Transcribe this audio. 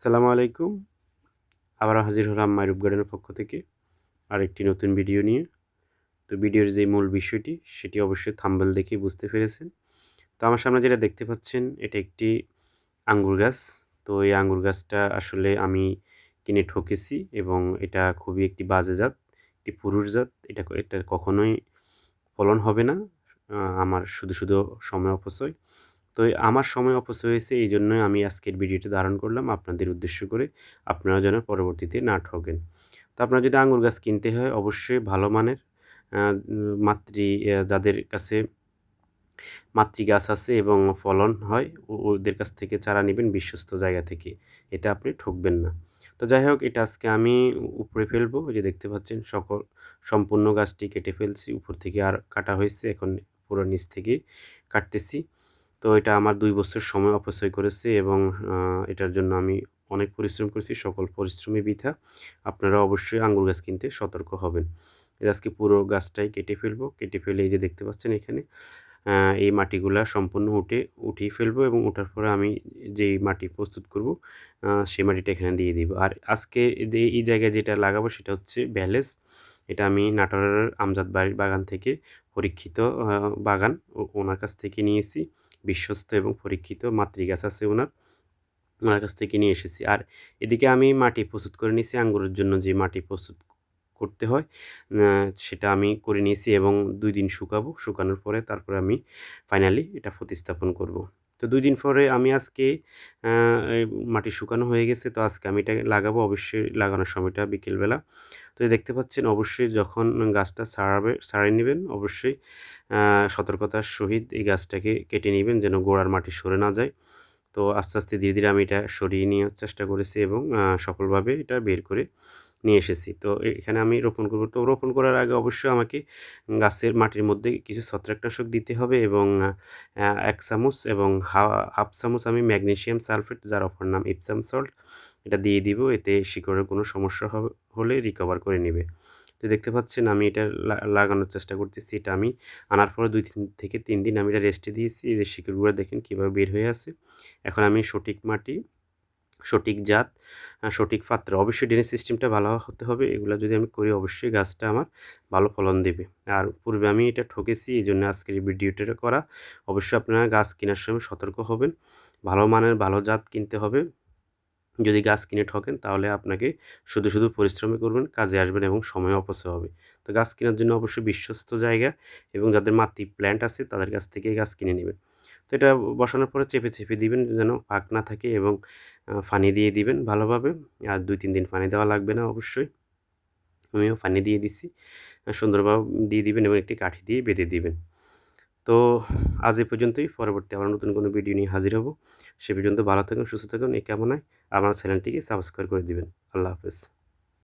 সালামু আলাইকুম। আবার হাজির হলাম মাইরুপ গার্ডেনের পক্ষ থেকে আরেকটি নতুন ভিডিও নিয়ে। তো ভিডিওর যে মূল বিষয়টি, সেটি অবশ্যই থাম্বেল দেখে বুঝতে পেরেছেন। তো আমার সামনে যেটা দেখতে পাচ্ছেন, এটা একটি আঙ্গুর গাছ। তো এই আঙ্গুর গাছটা আসলে আমি কিনে ঠকেছি এবং এটা খুবই একটি বাজে জাত, একটি পুরুষ জাত। এটা এটা কখনোই ফলন হবে না আমার শুধু শুধু সময় অপচয়। তো আমার সময় অপচয় হয়েছে, এই জন্যই আমি আজকের ভিডিওটি ধারণ করলাম আপনাদের উদ্দেশ্য করে। আপনারা যেন পরবর্তীতে না ঠকেন তো আপনার যদি আঙুর গাছ কিনতে হয়, অবশ্যই ভালো মানের মাতৃ যাদের কাছে মাতৃ গাছ আছে এবং ফলন হয় ওদের কাছ থেকে চারা নেবেন বিশ্বস্ত জায়গা থেকে। এতে আপনি ঠকবেন না। তো যাই হোক, এটা আজকে আমি উপরে ফেলব। যে দেখতে পাচ্ছেন, সকল, সম্পূর্ণ গাছটি কেটে ফেলছি। উপর থেকে আর কাটা হয়েছে, এখন পুরো নিচ থেকে কাটতেছি। তো এটা আমার দুই বছর সময় অপচয় করেছে এবং এটার জন্য আমি অনেক পরিশ্রম করেছি, সকল পরিশ্রমী বৃথা। আপনারা অবশ্যই আঙ্গুর গাছ কিনতে সতর্ক হবেন। আজকে পুরো গাছটাই কেটে ফেলব, কেটে ফেলে এই যে দেখতে পাচ্ছেন এখানে এই মাটিগুলা সম্পূর্ণ উঠে, উঠিয়ে ফেলব এবং ওঠার পরে আমি যেই মাটি প্রস্তুত করব সেই মাটিটা এখানে দিয়ে দিব। আর আজকে যে এই জায়গায় যেটা লাগাবো সেটা হচ্ছে ব্যালেস এটা আমি নাটোরের আমজাদ বাড়ির বাগান থেকে পরীক্ষিত বাগান ওনার কাছ থেকে নিয়েছি। বিশ্বস্ত এবং পরীক্ষিত মাতৃগাছ আছে ওনার। ওনার কাছ থেকে নিয়ে এসেছি। আর এদিকে আমি মাটি প্রস্তুত করে নিয়েছি। আঙ্গুরের জন্য যে মাটি প্রস্তুত করতে হয় সেটা আমি করে নিয়েছি এবং দুই দিন শুকাবো। শুকানোর পরে তারপরে আমি ফাইনালি এটা প্রতিস্থাপন করব। তো দুই দিন পরে আমি আজকে মাটি শুকানো হয়ে গেছে, তো আজকে আমি এটা লাগাবো। অবশ্যই লাগানোর সময়টা বিকেলবেলা। তো দেখতে পাচ্ছেন, অবশ্যই যখন গাছটা সারাবে ছাড়িয়ে নেবেন, অবশ্যই সতর্কতার সহিত এই গাছটাকে কেটে নেবেন যেন গোড়ার মাটি সরে না যায়। তো আস্তে আস্তে ধীরে ধীরে আমি এটা সরিয়ে নেওয়ার চেষ্টা করেছি এবং সফলভাবে এটা বের করে নিয়ে এসেছি। তো এখানে আমি রোপণ করব। তো রোপণ করার আগে অবশ্যই আমাকে গাছের মাটির মধ্যে কিছু ছত্রাকনাশক দিতে হবে এবং এক চামচ এবং হাফ চামচ আমি ম্যাগনেশিয়াম সালফেট, যার অপর নাম ইপসাম সল্ট, এটা দিয়ে দিব। এতে শিকড়ের কোনো সমস্যা হলে রিকভার করে নেবে। তো দেখতে পাচ্ছেন আমি এটা লাগানোর চেষ্টা করতেছি। এটা আমি আনার পরে দুই তিন, থেকে তিন দিন আমি এটা রেস্টে দিয়েছি। যে শিকড়গুলো দেখেন কীভাবে বের হয়ে আছে। এখন আমি সঠিক মাটি সঠিক জাত সঠিক পাত্র। অবশ্যই ড্রেনেজ সিস্টেমটা ভালো হতে হবে। এগুলো যদি আমি করি, অবশ্যই গাছটা আমার ভালো ফলন দেবে। আর পূর্বে আমি এটা ঠকেছি, এই জন্য আজকের এই ভিডিওটা করা। অবশ্যই আপনারা গাছ কেনার সময় সতর্ক হবেন। ভালো মানের ভালো জাত কিনতে হবে। যদি গাছ কিনে ঠকেন, তাহলে আপনাকে শুধু শুধু পরিশ্রম করবেন, কাজে আসবেন এবং সময় অপচয় হবে। তো গাছ কেনার জন্য অবশ্যই বিশ্বস্ত জায়গা এবং যাদের মাতৃ প্ল্যান্ট আছে, তাদের কাছ থেকে গাছ কিনে নেবেন। তো এটা বসানোর পরে চেপে চেপে দিবেন যেন পাক না থাকে এবং পানি দিয়ে দিবেন ভালোভাবে। আর দুই, তিন দিন পানি দেওয়া লাগবে না অবশ্যই। আমিও পানি দিয়ে দিছি। সুন্দরভাবে দিয়ে দিবেন এবং একটি কাঠি দিয়ে বেঁধে দিবেন। তো আজ এ পর্যন্তই। পরবর্তী আবার নতুন কোনো ভিডিও নিয়ে হাজির হব। সে পর্যন্ত ভালো থাকুন, সুস্থ থাকুন, এই কামনায় আমার চ্যানেলটিকে সাবস্ক্রাইব করে দিবেন। আল্লাহ হাফেজ।